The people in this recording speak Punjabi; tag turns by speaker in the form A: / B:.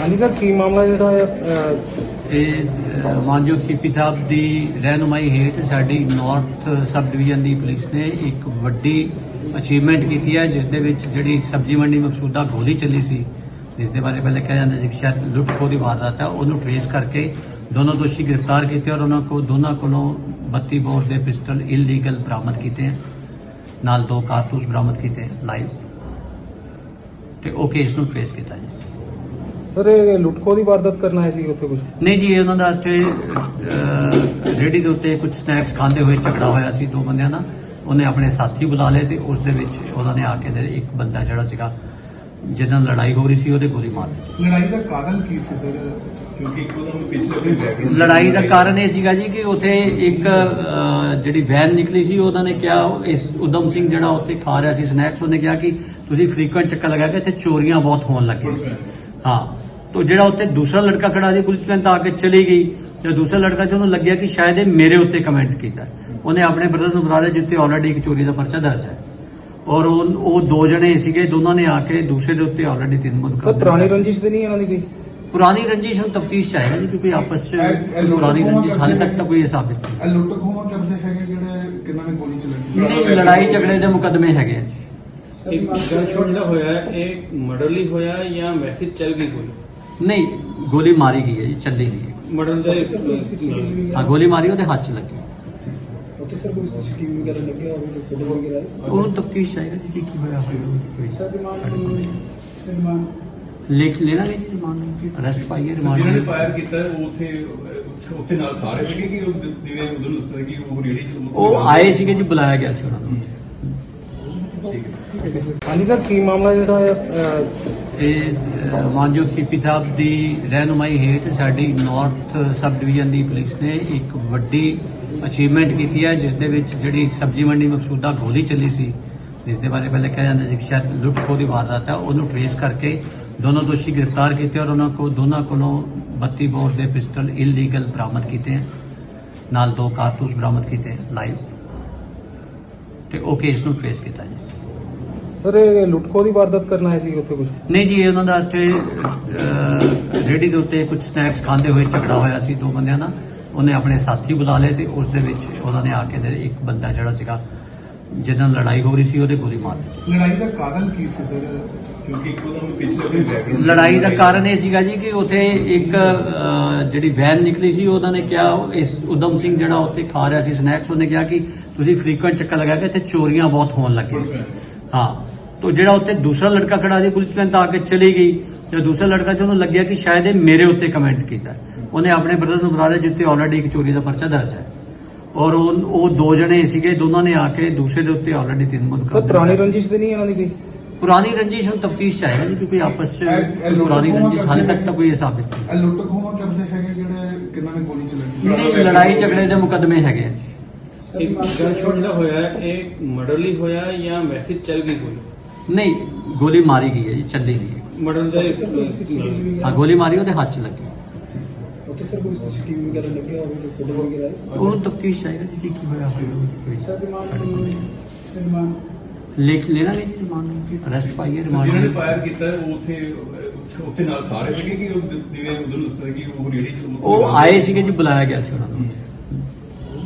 A: ਹਾਂਜੀ ਸਰ ਕੀ ਮਾਮਲਾ ਜਿਹੜਾ ਹੈ
B: ਇਹ ਅ, ਮਾਨਯੋਗ ਸੀਪੀ ਸਾਹਿਬ ਦੀ ਰਹਿਨੁਮਾਈ ਹੇਠ ਸਾਡੀ ਨਾਰਥ ਸਬ ਡਿਵੀਜ਼ਨ ਦੀ ਪੁਲਿਸ ਨੇ ਇੱਕ ਵੱਡੀ ਅਚੀਵਮੈਂਟ ਕੀਤੀ ਹੈ ਜਿਸ ਦੇ ਵਿੱਚ ਜਿਹੜੀ ਸਬਜ਼ੀ ਮੰਡੀ ਮਕਸੂਦਾ ਗੋਲੀ ਚੱਲੀ ਸੀ ਜਿਸ ਦੇ ਬਾਰੇ ਪਹਿਲੇ ਕਿਹਾ ਜਾਂਦਾ ਸੀ ਕਿ ਸ਼ਾਇਦ ਲੁੱਟ ਖੋਹ ਦੀ ਵਾਰਦਾਤ ਹੈ ਉਹਨੂੰ ਟ੍ਰੇਸ ਕਰਕੇ ਦੋਨੋਂ ਦੋਸ਼ੀ ਗ੍ਰਿਫਤਾਰ ਕੀਤੇ ਔਰ ਉਹਨਾਂ ਕੋ ਦੋਨਾਂ ਕੋਲੋਂ 32 ਬੋਰ ਦੇ ਪਿਸਟਲ ਇਲੀਗਲ ਬਰਾਮਦ ਕੀਤੇ ਹਨ ਨਾਲ ਦੋ ਕਾਰਤੂਸ ਬਰਾਮਦ ਕੀਤੇ ਲਾਈਵ ਤੇ ਉਹ ਕੇਸ ਨੂੰ ਟ੍ਰੇਸ ਕੀਤਾ ਜੀ।
A: ਸਰ ਇਹ ਲੁੱਟਖੋ ਦੀ ਵਾਰਦਾਤ ਕਰਨ ਆਏ ਸੀ ਉੱਥੇ ਕੁਝ
B: ਨਹੀਂ ਜੀ ਇਹ ਉਹਨਾਂ ਦਾ ਇੱਥੇ ਰੇਡੀ ਦੇ ਉੱਤੇ ਕੁਝ ਸਨੈਕਸ ਖਾਂਦੇ ਹੋਏ ਝਗੜਾ ਹੋਇਆ ਸੀ ਦੋ ਬੰਦਿਆਂ ਦਾ ਉਹਨੇ ਆਪਣੇ ਸਾਥੀ ਬੁਲਾ ਲਏ ਤੇ ਉਸ ਦੇ ਵਿੱਚ ਉਹਨਾਂ ਨੇ ਆ ਕੇ ਤੇ ਇੱਕ ਬੰਦਾ ਜਿਹੜਾ ਸੀਗਾ ਜਿਹਦੇ ਨਾਲ ਲੜਾਈ ਹੋ ਰਹੀ ਸੀ ਉਹਦੇ ਗੋਲੀ ਮਾਰ ਦਿੱਤੀ।
C: ਲੜਾਈ ਦਾ ਕਾਰਨ ਕੀ ਸੀ ਸਰ? ਕਿਉਂਕਿ ਇੱਕਦਮ ਪਿਛਲੇ ਦਿਨ ਬੈਕਗ੍ਰਾਉਂਡ
B: ਲੜਾਈ ਦਾ ਕਾਰਨ ਇਹ ਸੀਗਾ ਜੀ ਕਿ ਉੱਥੇ ਇੱਕ ਜਿਹੜੀ ਵੈਨ ਨਿਕਲੀ ਸੀ ਉਹਨਾਂ ਨੇ ਕਿਹਾ ਇਸ ਉਦਮ ਸਿੰਘ ਜਿਹੜਾ ਉੱਥੇ ਖਾ ਰਿਹਾ ਸੀ ਸਨੈਕਸ ਉਹਨੇ ਕਿਹਾ ਕਿ ਤੁਸੀਂ ਫ੍ਰੀਕੁਐਂਟ ਚੱਕਰ ਲਗਾ ਕੇ ਇੱਥੇ ਚੋਰੀਆਂ ਬਹੁਤ ਹੋਣ ਲੱਗੀਆਂ। ਹਾਂ। तो ਜਿਹੜਾ ਉੱਤੇ ਦੂਸਰਾ ਲੜਕਾ ਖੜਾ ਸੀ ਪੁਲਿਸ ਵਾਲੇ ਤਾਂ ਆ ਕੇ ਚਲੀ ਗਈ। ਤੇ ਦੂਸਰਾ ਲੜਕਾ ਸੀ ਉਹਨੂੰ ਲੱਗਿਆ ਕਿ ਸ਼ਾਇਦ ਇਹ ਮੇਰੇ ਉੱਤੇ ਕਮੈਂਟ ਕੀਤਾ। ਉਹਨੇ ਆਪਣੇ ਬ੍ਰਦਰ ਨੂੰ ਬੁਲਾ ਲਿਆ ਜਿੱਤੇ ਆਲਰੇਡੀ ਇੱਕ ਚੋਰੀ ਦਾ ਪਰਚਾ ਦਰਜ ਹੈ। ਔਰ ਉਹ ਉਹ ਦੋ ਜਣੇ ਸੀਗੇ ਦੋਨਾਂ ਨੇ ਆ ਕੇ ਦੂਸਰੇ ਦੇ ਉੱਤੇ ਆਲਰੇਡੀ ਤਿੰਨ
A: ਸਰ
B: ਮੁਕੱਦਮੇ
A: ਪੁਰਾਣੀ
B: ਦਰਜ ਹੈ।
A: ਰੰਜਿਸ਼ ਤੇ ਨਹੀਂ ਇਹਨਾਂ ਦੀ ਕੋਈ?
B: ਪੁਰਾਣੀ ਰੰਜਿਸ਼ ਹੁਣ ਤਫਤੀਸ਼ ਚ ਆਏਗਾ ਜੀ ਕਿਉਂਕਿ ਆਪਸ ਚ ਪੁਰਾਣੀ ਰੰਜਿਸ਼ ਹਾਲੇ ਤੱਕ ਤਾਂ ਕੋਈ ਸਾਬਿਤ ਨਹੀਂ।
C: ਲੁੱਟ ਖੋਹਾਂ ਕਰਦੇ ਹੈਗੇ ਜਿਹੜੇ ਕਿੰਨਾਂ ਨੇ ਗੋਲੀ ਚਲਾਈ?
B: ਨਹੀਂ ਲੜਾਈ ਝਗੜੇ ਦੇ ਮੁਕੱਦਮੇ ਹੈਗੇ ਆ ਜੀ।
D: ਇੱਕ ਗਨ ਸ਼ਾਟ ਜਿਹੜਾ ਹੋਇਆ ਹੈ, ਇਹ ਮਰਡਰ ਲਈ ਹੋਇਆ ਹੈ ਜਾਂ ਵੈਸੇ ਹੀ ਚੱਲ ਗਈ ਗੋਲੀ?
B: ਨਹੀਂ ਗੋਲੀ ਮਾਰੀ ਗਈ ਹੈ ਜੀ ਚੱਲੀ ਨਹੀਂ ਹੈ।
D: ਮਰਡਰ ਦੇ
B: ਹਾਂ ਗੋਲੀ ਮਾਰੀ ਉਹਦੇ ਹੱਥ 'ਚ ਲੱਗੀ।
A: ਉੱਥੇ ਸਰ ਕੋਈ ਸੀਸੀਟੀਵੀ ਵਗੈਰਾ ਲੱਗਿਆ ਹੋਵੇ ਫੋਟੋ ਵਗੈਰਾ?
B: ਉਹ ਤਫਤੀਸ਼ ਚਾਹੀਦਾ ਜੀ ਕਿ ਕੀ ਹੋਇਆ ਹੋਇਆ
A: ਸਰ
C: ਸਲਮਾਨ
B: ਲਿਖ ਲੈਣਾ ਨਹੀਂ ਜੀ ਰਿਮਾਂਡ। ਅਰੈਸਟ ਪਾਈਏ
E: ਜਿਨ੍ਹਾਂ ਨੇ
B: ਰਿਮਾਂਡ
E: ਫਾਇਰ ਕੀਤਾ ਉਹ ਉੱਥੇ ਅਹ, ਉੱਥੇ ਨਾਲ ਰਹੇ ਸੀਗੇ ਕਿ ਉਹ ਜਿਵੇਂ ਉਧਰ ਦੱਸਿਆ ਕਿ ਉਹ ਰੇੜੀ ਚ
B: ਉਹ ਆਏ ਸੀਗੇ ਜੀ ਬੁਲਾਇਆ ਗਿਆ ਸੀ ਉਹਨਾਂ ਨੂੰ।
A: ਹਾਂਜੀ ਸਰ ਕੀ ਮਾਮਲਾ ਜਿਹੜਾ
B: ਇਹ ਮਾਨਯੋਗ ਸੀਪੀ ਸਾਹਿਬ ਦੀ ਰਹਿਨੁਮਾਈ ਹੇਠ ਸਾਡੀ ਨਾਰਥ ਸਬ ਡਿਵੀਜ਼ਨ ਦੀ ਪੁਲਿਸ ਨੇ ਇੱਕ ਵੱਡੀ ਅਚੀਵਮੈਂਟ ਕੀਤੀ ਹੈ ਜਿਸ ਦੇ ਵਿੱਚ ਜਿਹੜੀ ਸਬਜ਼ੀ ਮੰਡੀ ਮਕਸੂਦਾ ਗੋਲੀ ਚੱਲੀ ਸੀ ਜਿਸ ਦੇ ਬਾਰੇ ਪਹਿਲੇ ਕਿਹਾ ਜਾਂਦਾ ਸੀ ਕਿ ਸ਼ਾਇਦ ਲੁੱਟ ਖੋਹ ਦੀ ਵਾਰਦਾਤ ਹੈ ਉਹਨੂੰ ਟ੍ਰੇਸ ਕਰਕੇ ਦੋਨੋਂ ਦੋਸ਼ੀ ਗ੍ਰਿਫਤਾਰ ਕੀਤੇ ਔਰ ਉਹਨਾਂ ਕੋ ਦੋਨਾਂ ਕੋਲੋਂ 32 ਬੋਰ ਦੇ ਪਿਸਟਲ ਇਲੀਗਲ ਬਰਾਮਦ ਕੀਤੇ ਹਨ ਨਾਲ ਦੋ ਕਾਰਤੂਸ ਬਰਾਮਦ ਕੀਤੇ ਲਾਈਵ ਤੇ ਉਹ ਕੇਸ ਨੂੰ ਟ੍ਰੇਸ ਕੀਤਾ ਜੀ।
A: ਸਰ ਇਹ ਲੁੱਟਖੋ ਦੀ ਵਾਰਦਾਤ ਕਰਨ ਆਏ ਸੀ ਉੱਥੇ ਕੁਝ
B: ਨਹੀਂ ਜੀ ਇਹ ਉਹਨਾਂ ਦਾ ਇੱਥੇ ਰੇਡੀ ਦੇ ਉੱਤੇ ਕੁਝ ਸਨੈਕਸ ਖਾਂਦੇ ਹੋਏ ਝਗੜਾ ਹੋਇਆ ਸੀ ਦੋ ਬੰਦਿਆਂ ਦਾ ਉਹਨੇ ਆਪਣੇ ਸਾਥੀ ਬੁਲਾ ਲਏ ਤੇ ਉਸ ਦੇ ਵਿੱਚ ਉਹਨਾਂ ਨੇ ਆ ਕੇ ਤੇ ਇੱਕ ਬੰਦਾ ਜਿਹੜਾ ਸੀਗਾ ਜਿਹਦੇ ਨਾਲ ਲੜਾਈ ਹੋ ਰਹੀ ਸੀ ਉਹਦੇ ਗੋਲੀ ਮਾਰ ਦਿੱਤੀ।
C: ਲੜਾਈ ਦਾ ਕਾਰਨ ਕੀ ਸੀ ਸਰ?
E: ਕਿਉਂਕਿ ਇੱਕਦਮ ਪਿਛਲੇ ਬੈਕਗ੍ਰਾਉਂਡ
B: ਲੜਾਈ ਦਾ ਕਾਰਨ ਇਹ ਸੀਗਾ ਜੀ ਕਿ ਉੱਥੇ ਇੱਕ ਜਿਹੜੀ ਵੈਨ ਨਿਕਲੀ ਸੀ ਉਹਨਾਂ ਨੇ ਕਿਹਾ ਇਸ ਉਦਮ ਸਿੰਘ ਜਿਹੜਾ ਉੱਥੇ ਖਾ ਰਿਹਾ ਸੀ ਸਨੈਕਸ ਉਹਨੇ ਕਿਹਾ ਕਿ ਤੁਸੀਂ ਫ੍ਰੀਕੁਐਂਟ ਚੱਕਰ ਲਗਾ ਕੇ ਇੱਥੇ ਚੋਰੀਆਂ ਬਹੁਤ ਹੋਣ ਲੱਗੀਆਂ। ਹਾਂ। तो ਜਿਹੜਾ ਉੱਤੇ ਦੂਸਰਾ ਲੜਕਾ ਖੜਾ ਸੀ ਪੁਲਿਸ ਵਾਲੇ ਤਾਂ ਆ ਕੇ ਚਲੀ ਗਈ। ਤੇ ਦੂਸਰਾ ਲੜਕਾ ਸੀ ਉਹਨੂੰ ਲੱਗਿਆ ਕਿ ਸ਼ਾਇਦ ਇਹ ਮੇਰੇ ਉੱਤੇ ਕਮੈਂਟ ਕੀਤਾ। ਉਹਨੇ ਆਪਣੇ ਬ੍ਰਦਰ ਨੂੰ ਬੁਲਾ ਲਿਆ ਜਿੱਤੇ ਆਲਰੇਡੀ ਇੱਕ ਚੋਰੀ ਦਾ ਪਰਚਾ ਦਰਜ ਹੈ। ਔਰ ਉਹ ਉਹ ਦੋ ਜਣੇ ਸੀਗੇ ਦੋਨਾਂ ਨੇ ਆ ਕੇ ਦੂਸਰੇ ਦੇ ਉੱਤੇ ਆਲਰੇਡੀ ਤਿੰਨ
A: ਸਰ
B: ਮੁਕੱਦਮੇ
A: ਪੁਰਾਣੀ। ਰੰਜਿਸ਼ ਤੇ ਨਹੀਂ ਇਹਨਾਂ ਦੀ ਕੋਈ?
B: ਪੁਰਾਣੀ ਰੰਜਿਸ਼ ਹੁਣ ਤਫਤੀਸ਼ ਚ ਆਏਗਾ ਜੀ ਕਿਉਂਕਿ ਆਪਸ ਚ ਪੁਰਾਣੀ ਰੰਜਿਸ਼ ਹਾਲੇ ਤੱਕ ਤਾਂ ਕੋਈ ਸਾਬਿਤ ਨਹੀਂ।
C: ਲੁੱਟ ਖੋਹਾਂ ਕਰਦੇ ਹੈਗੇ ਜਿਹੜੇ ਕਿੰਨਾਂ ਨੇ ਗੋਲੀ ਚਲਾਈ?
B: ਨਹੀਂ ਲੜਾਈ ਝਗੜੇ ਦੇ ਮੁਕੱਦਮੇ ਹੈਗੇ ਆ ਜੀ।
D: ਇੱਕ ਗਨ ਸ਼ਾਟ ਜਿਹੜਾ ਹੋਇਆ ਹੈ, ਇਹ ਮਰਡਰ ਲਈ ਹੋਇਆ ਹੈ ਜਾਂ ਵੈਸੇ ਹੀ ਚੱਲ ਗਈ ਗੋਲੀ?
B: ਨਹੀਂ ਗੋਲੀ ਮਾਰੀ ਗਈ ਹੈ ਜੀ ਚੱਲੀ ਨਹੀਂ ਹੈ।
D: ਮਰਡਰ ਦੇ
B: ਹਾਂ ਗੋਲੀ ਮਾਰੀ ਉਹਦੇ ਹੱਥ 'ਚ ਲੱਗੀ।
A: ਉੱਥੇ ਸਰ ਕੋਈ ਸੀਸੀਟੀਵੀ ਵਗੈਰਾ ਲੱਗਿਆ ਹੋਵੇ ਫੋਟੋ ਵਗੈਰਾ?
B: ਉਹ ਤਫਤੀਸ਼ ਚਾਹੀਦਾ ਜੀ ਕਿ ਕੀ ਹੋਇਆ ਹੋਇਆ
C: ਸਲਮਾਨ
B: ਲਿਖ ਲੈਣਾ ਨਹੀਂ ਜੀ ਰਿਮਾਂਡ ਅਰੈਸਟ ਪਾਈਏ
E: ਜਿਨ੍ਹਾਂ ਨੇ
B: ਰਿਮਾਂਡ
E: ਫਾਇਰ ਕੀਤਾ ਉਹ ਉੱਥੇ ਅਹ, ਉੱਥੇ ਨਾਲ ਰਹੇ ਸੀਗੇ ਕਿ ਉਹ ਜਿਵੇਂ ਉਧਰ ਦੱਸਿਆ ਕਿ ਉਹ ਰੇੜੀ ਚ
B: ਉਹ ਆਏ ਸੀਗੇ ਜੀ ਬੁਲਾਇਆ ਗਿਆ ਸੀ ਉਹਨਾਂ ਨੂੰ।